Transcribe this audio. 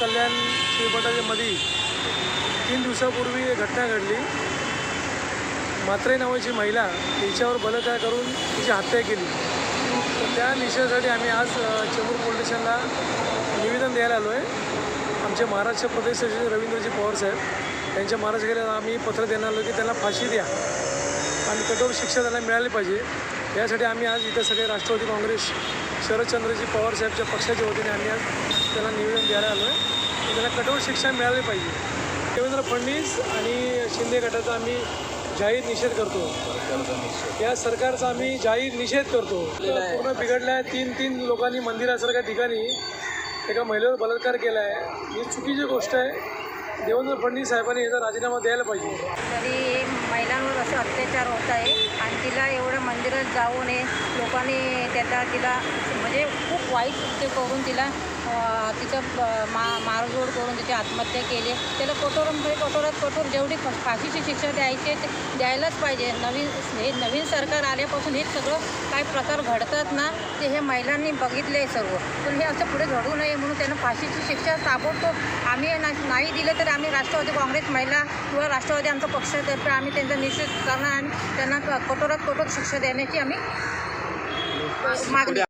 कल्याण श्रीपटाच्यामध्ये तीन दिवसापूर्वी एक घटना घडली. मात्रे नावाची महिला तिच्यावर बलात्कार करून तिची हत्या केली. तर त्या निषेधासाठी आम्ही आज चेंबूर पोलीस स्टेशनला निवेदन द्यायला आलो आहे आमचे महाराष्ट्र प्रदेश सचिव रवींद्रजी पवार साहेब त्यांच्या महाराष्ट्र आम्ही पत्र देणार आलो की त्यांना फाशी द्या. आणि कठोर शिक्षा त्यांना मिळाली पाहिजे. यासाठी आम्ही आज इथं सगळे राष्ट्रवादी काँग्रेस शरदचंद्रजी पवार साहेबच्या पक्षाच्या वतीने आम्ही आज त्यांना निवेदन द्यायला आलो आहे. त्यांना कठोर शिक्षा मिळाली पाहिजे. देवेंद्र फडणवीस आणि शिंदे गटाचा आम्ही जाहीर निषेध करतो. या सरकारचा आम्ही जाहीर निषेध करतो. पूर्ण बिघडल्या तीन तीन लोकांनी मंदिरासारख्या ठिकाणी एका महिलेवर बलात्कार केला आहे ही चुकीची गोष्ट आहे. देवेंद्र फडणवीस साहेबांनी याचा राजीनामा द्यायला पाहिजे. तरी महिलांवर असे विचार होत आहे. आणि तिला एवढं मंदिरात जाऊ नये. लोकांनी त्याचा तिला म्हणजे खूप वाईट कृत्य करून तिला तिचं मा मारझोड करून तिची आत्महत्या केली. त्याला कठोर म्हणजे कठोरात कठोर जेवढी फ- फाशीची शिक्षा द्यायची ते द्यायलाच पाहिजे. नवीन हे नवीन सरकार आल्यापासून हे सगळं काय प्रकार घडतात ना ते हे महिलांनी बघितले आहे सर्व. पण हे असं पुढे घडू नये म्हणून त्यांना फाशीची शिक्षा ताबडतोब आम्ही ना- नाही दिलं तर आम्ही राष्ट्रवादी काँग्रेस महिला किंवा राष्ट्रवादी आमचा पक्षातर्फे आम्ही त्यांचा निषेध करणार. आणि त्यांना कठोरात कठोर शिक्षा देण्याची आम्ही मागणी